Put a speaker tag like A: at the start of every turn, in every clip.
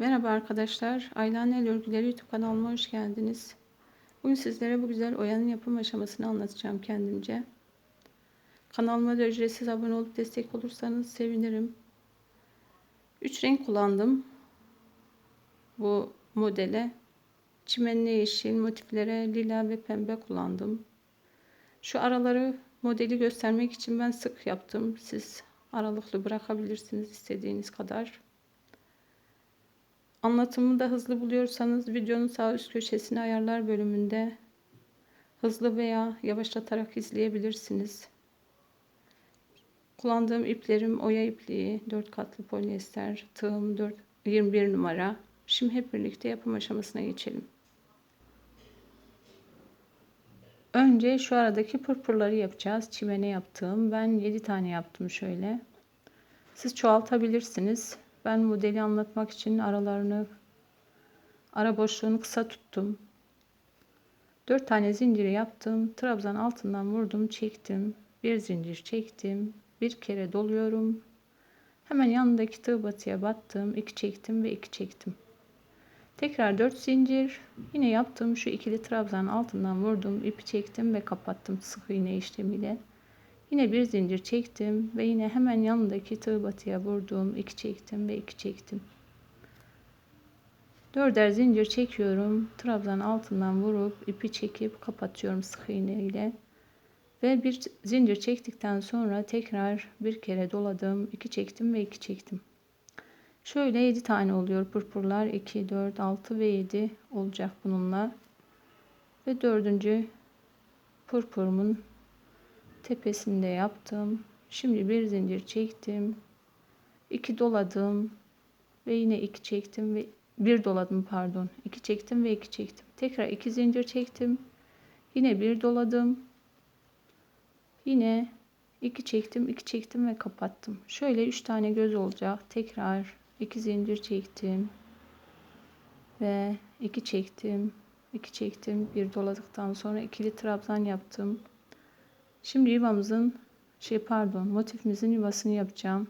A: Merhaba arkadaşlar. Aylan El Örgüleri YouTube kanalıma hoş geldiniz. Bugün sizlere bu güzel oyanın yapım aşamasını anlatacağım kendimce. Kanalıma da ücretsiz abone olup destek olursanız sevinirim. 3 renk kullandım. Bu modele. Çimenli yeşil motiflere lila ve pembe kullandım. Şu araları modeli göstermek için ben sık yaptım. Siz aralıklı bırakabilirsiniz istediğiniz kadar. Anlatımı da hızlı buluyorsanız videonun sağ üst köşesine ayarlar bölümünde hızlı veya yavaşlatarak izleyebilirsiniz. Kullandığım iplerim oya ipliği, 4 katlı polyester, tığım 4, 21 numara. Şimdi hep birlikte yapım aşamasına geçelim. Önce şu aradaki pırpırları yapacağız. Çimene yaptığım. Ben 7 tane yaptım şöyle. Siz çoğaltabilirsiniz. Ben modeli anlatmak için aralarını ara boşluğunu kısa tuttum. 4 tane zinciri yaptım. Trabzan altından vurdum, çektim. Bir zincir çektim. Bir kere doluyorum. Hemen yanındaki tığ batıya battım. 2 çektim ve 2 çektim. Tekrar 4 zincir. Yine yaptım şu ikili trabzan altından vurdum. ipi çektim ve kapattım sık iğne işlemiyle. Yine bir zincir çektim ve yine hemen yanındaki tığ batıya vurdum. 2 çektim ve 2 çektim. Dörder zincir çekiyorum. Trabzan altından vurup ipi çekip kapatıyorum sık iğne ile. Ve bir zincir çektikten sonra tekrar bir kere doladım. 2 çektim ve 2 çektim. Şöyle 7 tane oluyor pırpırlar. 2, 4, 6 ve 7 olacak bununla. Ve dördüncü pırpırımın tepesinde yaptım. Şimdi bir zincir çektim. 2 doladım ve yine 2 çektim ve bir doladım pardon. 2 çektim ve 2 çektim. Tekrar 2 zincir çektim. Yine bir doladım. Yine 2 çektim, 2 çektim ve kapattım. Şöyle 3 tane göz olacak. Tekrar 2 zincir çektim. Ve 2 çektim, 2 çektim. Bir doladıktan sonra ikili trabzan yaptım. Şimdi yuvamızın şey pardon motifimizin yuvasını yapacağım.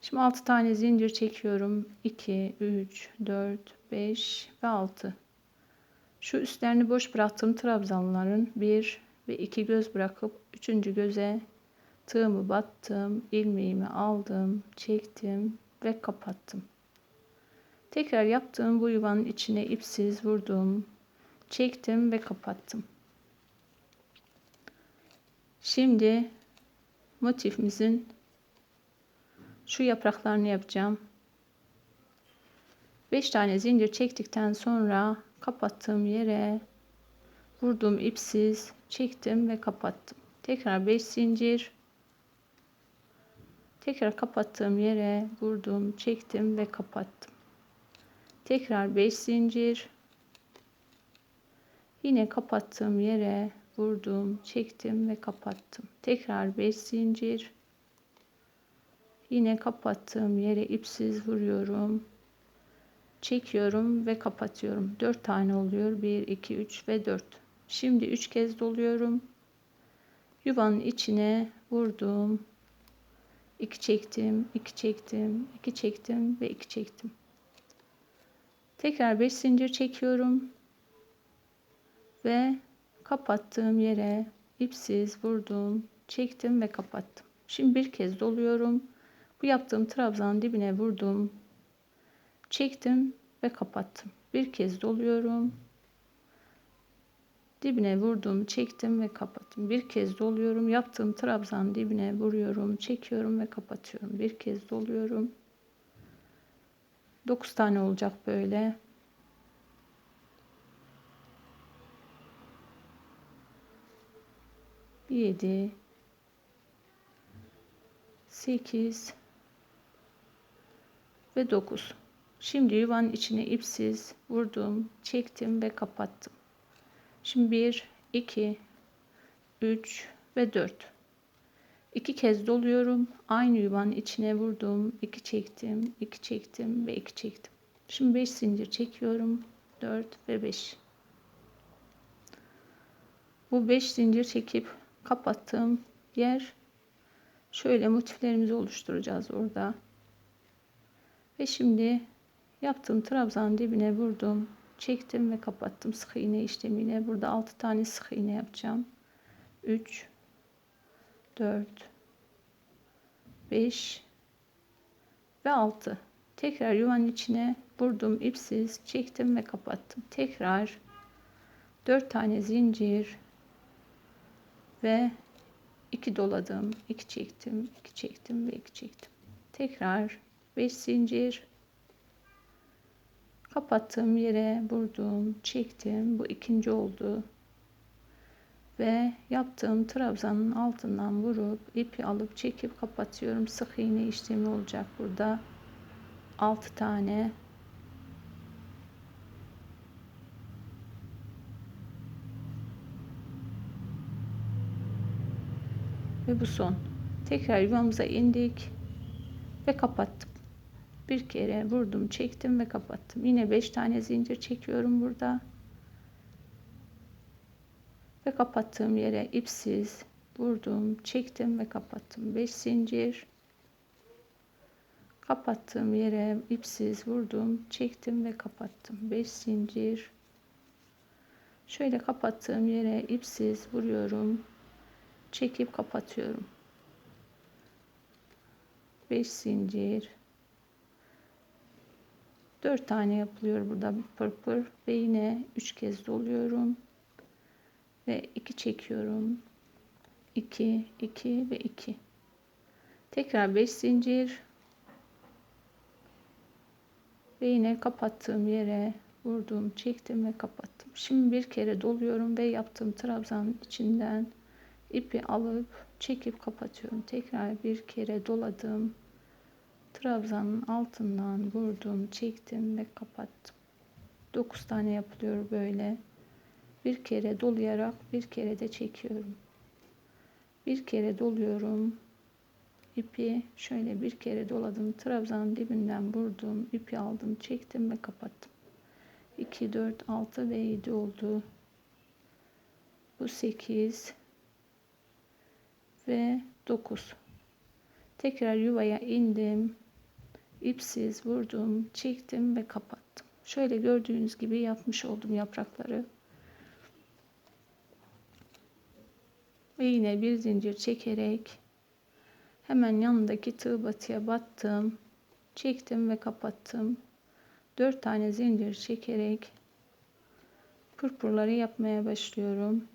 A: Şimdi 6 tane zincir çekiyorum. 2, 3, 4, 5 ve 6. Şu üstlerini boş bıraktığım trabzanların 1 ve 2 göz bırakıp 3. göze tığımı battım, ilmeğimi aldım, çektim ve kapattım. Tekrar yaptığım bu yuvanın içine ipsiz vurdum, çektim ve kapattım. Şimdi motifimizin şu yapraklarını yapacağım. 5 tane zincir çektikten sonra kapattığım yere vurduğum ipsiz çektim ve kapattım. Tekrar 5 zincir tekrar kapattığım yere vurdum, çektim ve kapattım. Tekrar 5 zincir yine kapattığım yere vurdum, çektim ve kapattım. Tekrar 5 zincir. Yine kapattığım yere ipsiz vuruyorum. Çekiyorum ve kapatıyorum. 4 tane oluyor. 1 2 3 ve 4. Şimdi 3 kez doluyorum. Yuvanın içine vurdum. 2 çektim, 2 çektim, 2 çektim ve 2 çektim. Tekrar 5 zincir çekiyorum. Ve kapattığım yere ipsiz vurdum, çektim ve kapattım. Şimdi bir kez doluyorum. Bu yaptığım trabzanın dibine vurdum, çektim ve kapattım. Bir kez doluyorum. Dibine vurdum, çektim ve kapattım. Bir kez doluyorum. Yaptığım trabzanın dibine vuruyorum, çekiyorum ve kapatıyorum. Bir kez doluyorum. 9 tane olacak böyle. 7 8 ve 9 şimdi yuvanın içine ipsiz vurdum çektim ve kapattım. Şimdi 1 2 3 ve 4 iki kez doluyorum aynı yuvanın içine vurdum 2 çektim 2 çektim ve 2 çektim. Şimdi 5 zincir çekiyorum 4 ve 5 bu 5 zincir çekip kapattığım yer şöyle motiflerimizi oluşturacağız orada. Ve şimdi yaptığım trabzanın dibine vurdum. Çektim ve kapattım sık iğne işlemiyle. Burada 6 tane sık iğne yapacağım. 3 4 5 ve 6. Tekrar yuvanın içine vurdum ipsiz, çektim ve kapattım. Tekrar 4 tane zincir ve 2 doladım, 2 çektim, 2 çektim ve 2 çektim. Tekrar 5 zincir kapattığım yere vurdum, çektim. Bu ikinci oldu. Ve yaptığım trabzanın altından vurup ipi alıp çekip kapatıyorum. Sık iğne işlemi olacak burada. 6 tane ve bu son. Tekrar yuvamıza indik ve kapattım. Bir kere vurdum, çektim ve kapattım. Yine 5 tane zincir çekiyorum burada. Ve kapattığım yere ipsiz vurdum, çektim ve kapattım. 5 zincir. Kapattığım yere ipsiz vurdum, çektim ve kapattım. 5 zincir. Şöyle kapattığım yere ipsiz vuruyorum. Çekip kapatıyorum. 5 zincir. 4 tane yapılıyor burada bir pırpır ve yine 3 kez doluyorum. Ve 2 çekiyorum. 2, 2 ve 2. Tekrar 5 zincir. Ve yine kapattığım yere vurdum, çektim ve kapattım. Şimdi bir kere doluyorum ve yaptığım trabzanın içinden ipi alıp çekip kapatıyorum. Tekrar bir kere doladım. Trabzanın altından vurdum, çektim ve kapattım. 9 tane yapılıyor böyle. Bir kere dolayarak bir kere de çekiyorum. Bir kere doluyorum. İpi şöyle bir kere doladım. Trabzanın dibinden vurdum. ipi aldım, çektim ve kapattım. 2, 4, 6 ve 7 oldu. Bu 8 ve 9. Tekrar yuvaya indim. ipsiz vurdum, çektim ve kapattım. Şöyle gördüğünüz gibi yapmış oldum yaprakları. Ve yine bir zincir çekerek hemen yanındaki tığ batıya battım. Çektim ve kapattım. 4 tane zincir çekerek pırpırları yapmaya başlıyorum.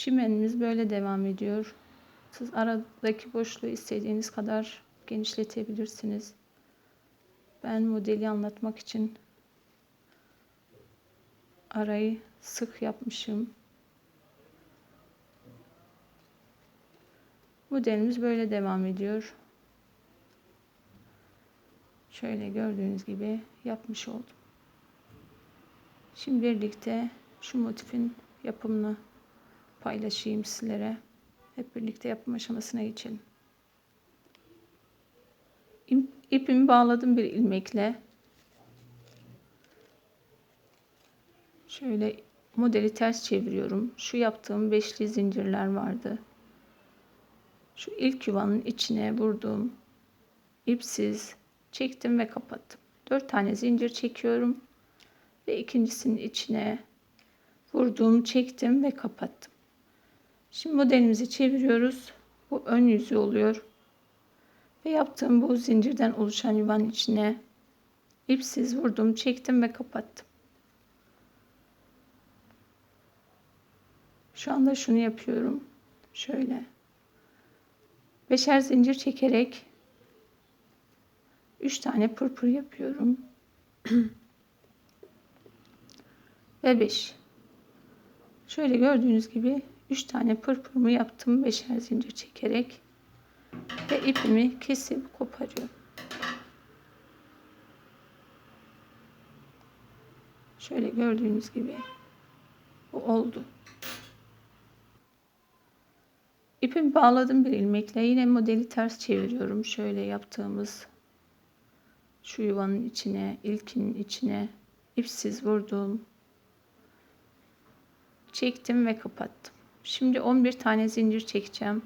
A: Çimenimiz böyle devam ediyor. Siz aradaki boşluğu istediğiniz kadar genişletebilirsiniz. Ben modeli anlatmak için arayı sık yapmışım. Modelimiz böyle devam ediyor. Şöyle gördüğünüz gibi yapmış oldum. Şimdi birlikte şu motifin yapımını paylaşayım sizlere. Hep birlikte yapım aşamasına geçelim. İpimi bağladım bir ilmekle. Şöyle modeli ters çeviriyorum. Şu yaptığım beşli zincirler vardı. Şu ilk yuvanın içine vurdum. ipsiz çektim ve kapattım. 4 tane zincir çekiyorum ve ikincisinin içine vurdum, çektim ve kapattım. Şimdi modelimizi çeviriyoruz. Bu ön yüzü oluyor. Ve yaptığım bu zincirden oluşan yuvanın içine ipsiz vurdum, çektim ve kapattım. Şu anda şunu yapıyorum. Şöyle. Beşer zincir çekerek 3 tane pırpır yapıyorum. ve 5. Şöyle gördüğünüz gibi 3 tane pırpırımı yaptım. Beşer zincir çekerek ve ipimi kesip koparıyorum. Şöyle gördüğünüz gibi bu oldu. İpimi bağladım bir ilmekle. Yine modeli ters çeviriyorum. Şöyle yaptığımız şu yuvanın içine, ilkinin içine ipsiz vurdum. Çektim ve kapattım. Şimdi 11 tane zincir çekeceğim.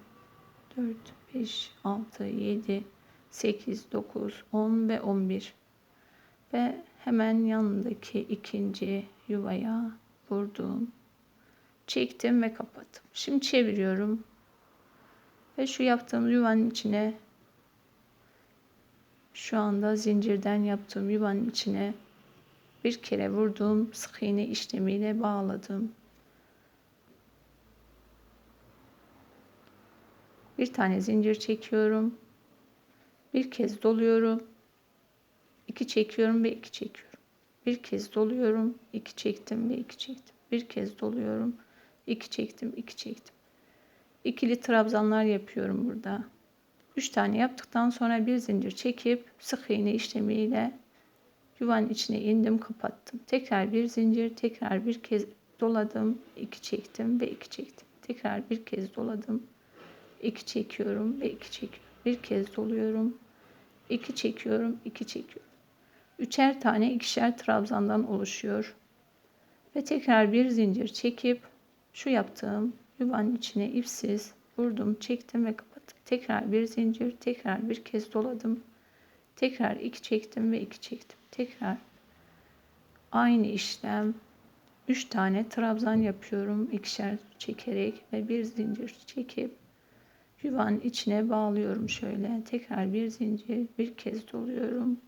A: 4, 5, 6, 7, 8, 9, 10 ve 11. Ve hemen yanındaki ikinci yuvaya vurdum. Çektim ve kapattım. Şimdi çeviriyorum. Ve şu yaptığım yuvanın içine şu anda zincirden yaptığım yuvanın içine bir kere vurdum. Sık iğne işlemiyle bağladım. Bir tane zincir çekiyorum. Bir kez doluyorum. iki çekiyorum ve iki çekiyorum. Bir kez doluyorum. iki çektim ve iki çektim. Bir kez doluyorum. iki çektim, iki çektim. İkili trabzanlar yapıyorum burada. Üç tane yaptıktan sonra bir zincir çekip sık iğne işlemiyle yuvanın içine indim, kapattım. Tekrar bir zincir, tekrar bir kez doladım, iki çektim ve iki çektim. Tekrar bir kez doladım, 2 çekiyorum ve 2 çekiyorum. Bir kez doluyorum. 2 çekiyorum, 2 çekiyorum. Üçer tane ikişer trabzandan oluşuyor. Ve tekrar bir zincir çekip şu yaptığım yuvanın içine ipsiz vurdum, çektim ve kapattım. Tekrar bir zincir, tekrar bir kez doladım. Tekrar 2 çektim ve 2 çektim. Tekrar aynı işlem 3 tane trabzan yapıyorum ikişer çekerek ve bir zincir çekip yuvanın içine bağlıyorum şöyle. Tekrar bir zincir bir kez doluyorum.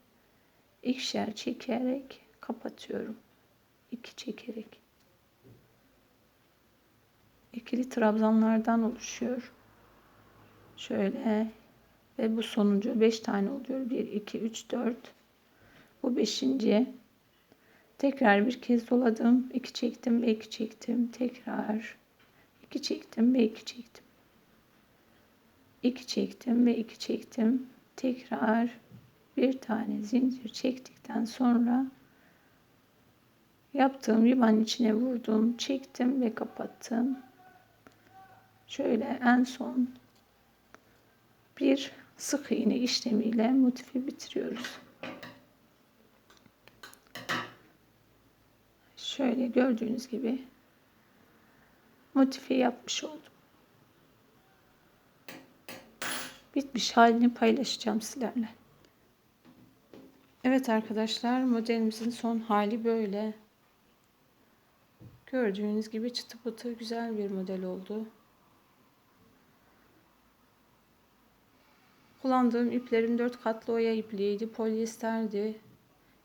A: İkişer çekerek kapatıyorum. İki çekerek. İkili trabzanlardan oluşuyor. Şöyle ve bu sonuncu 5 tane oluyor. 1 2 3 4. Bu beşinci. Tekrar bir kez doladım. 2 çektim ve 2 çektim. Tekrar 2 çektim ve 2 çektim. 2 çektim ve 2 çektim. Tekrar bir tane zincir çektikten sonra yaptığım yuvanın içine vurdum, çektim ve kapattım. Şöyle en son bir sık iğne işlemiyle motifi bitiriyoruz. Şöyle gördüğünüz gibi motifi yapmış oldum. Bitmiş halini paylaşacağım sizlerle. Evet arkadaşlar modelimizin son hali böyle. Gördüğünüz gibi çıtı pıtı güzel bir model oldu. Kullandığım iplerim 4 katlı oya ipliğiydi. Polyesterdi.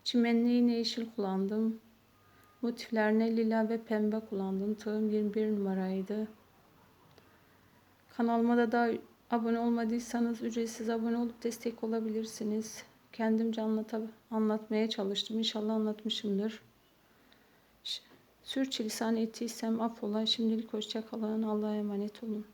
A: Çimenli iğne yeşil kullandım. Motiflerine lila ve pembe kullandım. Tığım 21 numaraydı. Kanalıma da daha Abone olmadıysanız ücretsiz abone olup destek olabilirsiniz. Kendimce anlata, anlatmaya çalıştım. İnşallah anlatmışımdır. Sürçülisan ettiysem affola. Şimdilik hoşçakalın. Allah'a emanet olun.